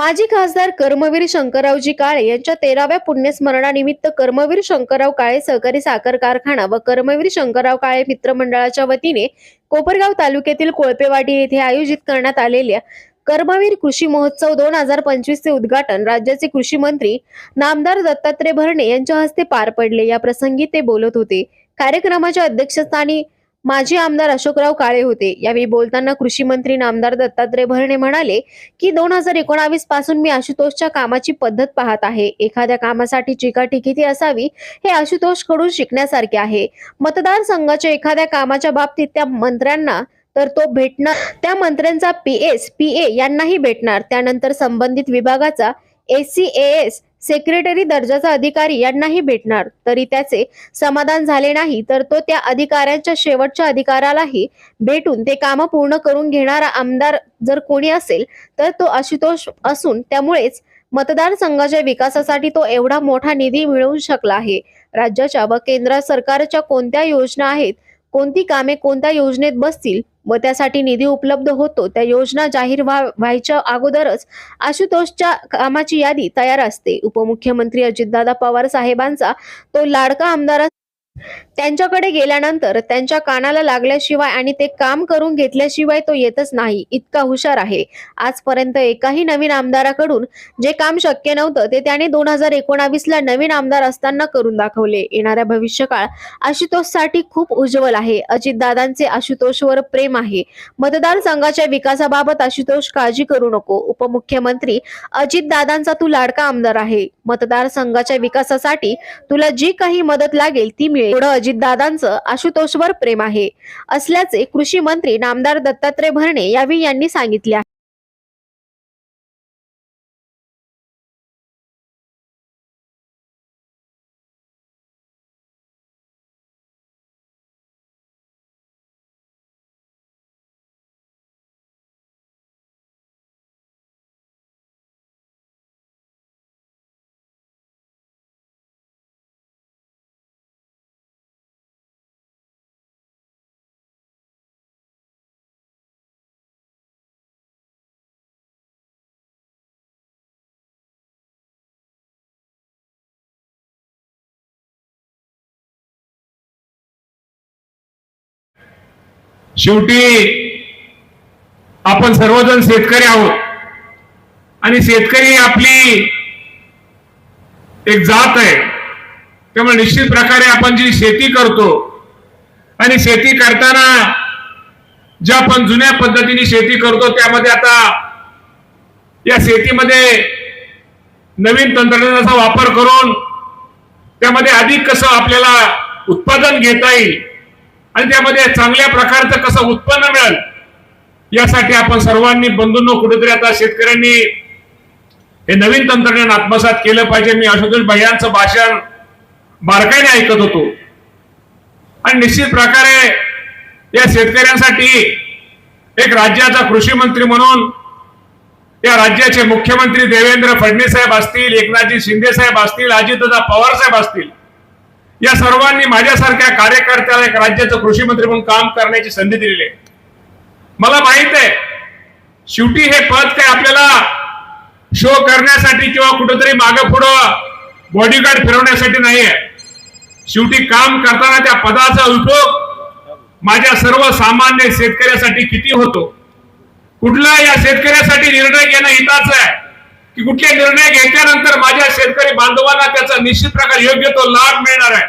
माजी खासदार कर्मवीर शंकररावजी काळे यांच्या तेराव्या पुण्यस्मरणानिमित्त कर्मवीर शंकरराव काळे सहकारी साखर कारखाना व कर्मवीर शंकरराव काळे मित्रमंडळाच्या वतीने कोपरगाव तालुक्यातील कोळपेवाडी येथे आयोजित करण्यात आलेल्या कर्मवीर कृषी महोत्सव दोन हजार पंचवीसचे उद्घाटन राज्याचे कृषी मंत्री नामदार दत्तात्रय भरणे यांच्या हस्ते पार पडले. या प्रसंगी ते बोलत होते. कार्यक्रमाच्या अध्यक्षस्थानी माजी आमदार अशोकराव काळे होते. यावेळी बोलताना कृषी मंत्री नामदार दत्तात्रय भरणे म्हणाले की दोन हजार एकोणावीसपासून मी आशुतोषच्या कामाची पद्धत पाहत आहे. एखाद्या कामासाठी चिकाटी किती असावी हे आशुतोषकडून शिकण्यासारखे आहे. मतदारसंघाच्या एखाद्या कामाच्या बाबतीत त्या मंत्र्यांना तर तो भेटणार त्या मंत्र्यांचा पी एस पी ए यांनाही भेटणार. त्यानंतर संबंधित विभागाचा एस सी एस सेक्रेटरी दर्जाचा अधिकारी यांनाही भेटणार. तरी त्याचे समाधान झाले नाही तर तो त्या अधिकाऱ्यांच्या शेवटच्या अधिकारालाही भेटून ते कामं पूर्ण करून घेणारा आमदार जर कोणी असेल तर तो आशुतोष असून त्यामुळेच मतदारसंघाच्या विकासासाठी तो एवढा मोठा निधी मिळवू शकला आहे. राज्याच्या व केंद्र सरकारच्या कोणत्या योजना आहेत कोणती कामे कोणत्या योजनेत बसतील व त्यासाठी निधी उपलब्ध होतो त्या योजना जाहीर व्हा व्हायच्या अगोदरच आशुतोषच्या कामाची यादी तयार असते. उपमुख्यमंत्री अजितदादा पवार साहेबांचा तो लाडका आमदार त्यांच्याकडे गेल्यानंतर त्यांच्या कानाला लागल्याशिवाय आणि ते काम करून घेतल्याशिवाय तो येतच नाही. इतका हुशार आहे. आजपर्यंत एकाही नवीन आमदाराकडून जे काम शक्य नव्हतं ते त्याने दोन हजार एकोणावीस ला नवीन आमदार असताना करून दाखवले. येणाऱ्या भविष्यकाळ आशुतोषसाठी खूप उज्ज्वल आहे. अजितदादांचे आशुतोषवर प्रेम आहे. मतदारसंघाच्या विकासाबाबत आशुतोष काळजी करू नको. उपमुख्यमंत्री अजितदादांचा तू लाडका आमदार आहे. मतदारसंघाच्या विकासासाठी तुला जी काही मदत लागेल ती मिळेल. एवढं अजितदादांचं आशुतोषवर प्रेम आहे. असल्याचे कृषी मंत्री नामदार दत्तात्रय भरणे यावेळी यांनी सांगितले शेवटी आपण सर्वजण शेतकरी आहोत. आणि शेतकरी आपली एक जात आहे. त्यामुळे निश्चित प्रकारे आपण जी शेती करतो आणि शेती करताना ज्या आपण जुन्या पद्धतीने शेती करतो त्यामध्ये आता या शेतीमध्ये नवीन तंत्रज्ञानाचा वापर करून त्यामध्ये अधिक कसं आपल्याला उत्पादन घेता येईल आणि त्यामध्ये चांगल्या प्रकारचं कसं उत्पन्न मिळेल यासाठी आपण सर्वांनी बंधूंनो कुठेतरी आता शेतकऱ्यांनी हे नवीन तंत्रज्ञान आत्मसात केलं पाहिजे. मी आशुतोष भैयांचं भाषण बारकाईने ऐकत होतो. आणि निश्चित प्रकारे या शेतकऱ्यांसाठी एक राज्याचा कृषी मंत्री म्हणून या राज्याचे मुख्यमंत्री देवेंद्र फडणवीस साहेब असतील एकनाथजी शिंदे साहेब असतील अजितदा पवार साहेब असतील या सर्वांनी माझ्यासारख्या कार्यकर्त्याला एक राज्याचं कृषी मंत्री म्हणून काम करण्याची संधी दिलेली आहे. मला माहीत आहे शेवटी हे पद काय आपल्याला शो करण्यासाठी किंवा कुठंतरी मागं पुढं बॉडीगार्ड फिरवण्यासाठी नाही आहे. शेवटी काम करताना त्या पदाचा उपयोग माझ्या सर्वसामान्य शेतकऱ्यासाठी किती होतो? कुठला या शेतकऱ्यासाठी निर्णय घेणं हिताचं आहे? की कुठले निर्णय घेतल्यानंतर माझ्या शेतकरी बांधवांना त्याचा निश्चित प्रकार योग्य तो लाभ मिळणार आहे.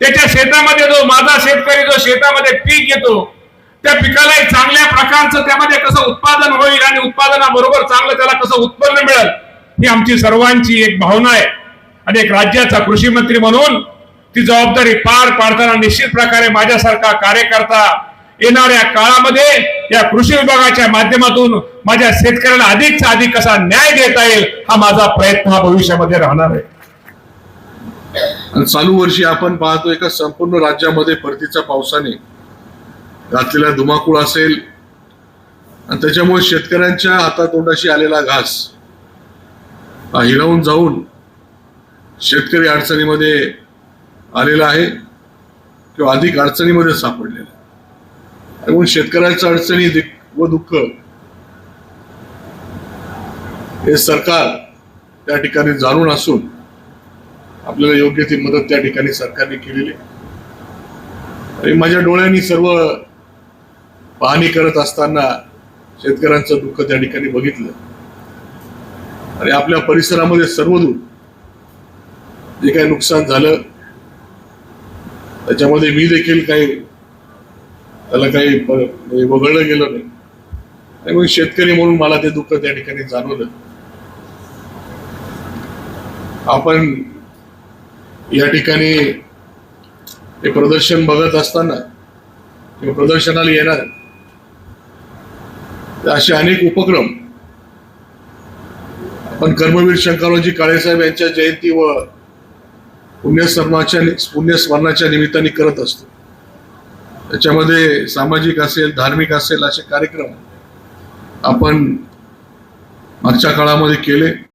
त्याच्या शेतामध्ये जो माझा शेतकरी जो शेतामध्ये पीक घेतो त्या पिकाला एक चांगल्या प्रकारचं त्यामध्ये कसं उत्पादन होईल आणि उत्पादनाबरोबर चांगलं त्याला कसं उत्पन्न मिळेल ही आमची सर्वांची एक भावना आहे. आणि एक राज्याचा कृषी मंत्री म्हणून ती जबाबदारी पार पाडताना निश्चित प्रकारे माझ्यासारखा कार्यकर्ता येणाऱ्या काळामध्ये या कृषी विभागाच्या माध्यमातून माझ्या शेतकऱ्याला अधिकचा अधिक कसा न्याय देता येईल हा माझा प्रयत्न हा भविष्यामध्ये राहणार आहे आणि चालू वर्षी आपण पाहतोय का संपूर्ण राज्यामध्ये परतीच्या पावसाने घातलेला धुमाकूळ असेल आणि त्याच्यामुळे शेतकऱ्यांच्या हातातोंडाशी आलेला घास हिरावून जाऊन शेतकरी अडचणीमध्ये आलेला आहे किंवा अधिक अडचणीमध्ये सापडलेला आहे. त्यामुळे शेतकऱ्यांच्या अडचणी व दुःख. हे सरकार त्या ठिकाणी जाणून असून आपल्याला योग्य ती मदत त्या ठिकाणी सरकारने केलेली आणि माझ्या डोळ्यांनी सर्व पाहणी करत असताना शेतकऱ्यांचं दुःख त्या ठिकाणी बघितलं. आणि आपल्या परिसरामध्ये सर्वदूर जे काही नुकसान झालं त्याच्यामध्ये मी देखील काही त्याला काही वगळलं गेलं नाही. आणि मग शेतकरी म्हणून मला ते दुःख त्या ठिकाणी जाणवलं. आपण या ठिकाणी हे प्रदर्शन बघत असताना किंवा प्रदर्शनाला येणार असे अनेक उपक्रम आपण कर्मवीर शंकररावजी काळेसाहेब यांच्या जयंती व पुण्यस्मरणाच्या पुण्यस्मरणाच्या निमित्ताने करत असतो. त्याच्यामध्ये सामाजिक असेल धार्मिक असेल असे कार्यक्रम आपण मागच्या काळामध्ये केले.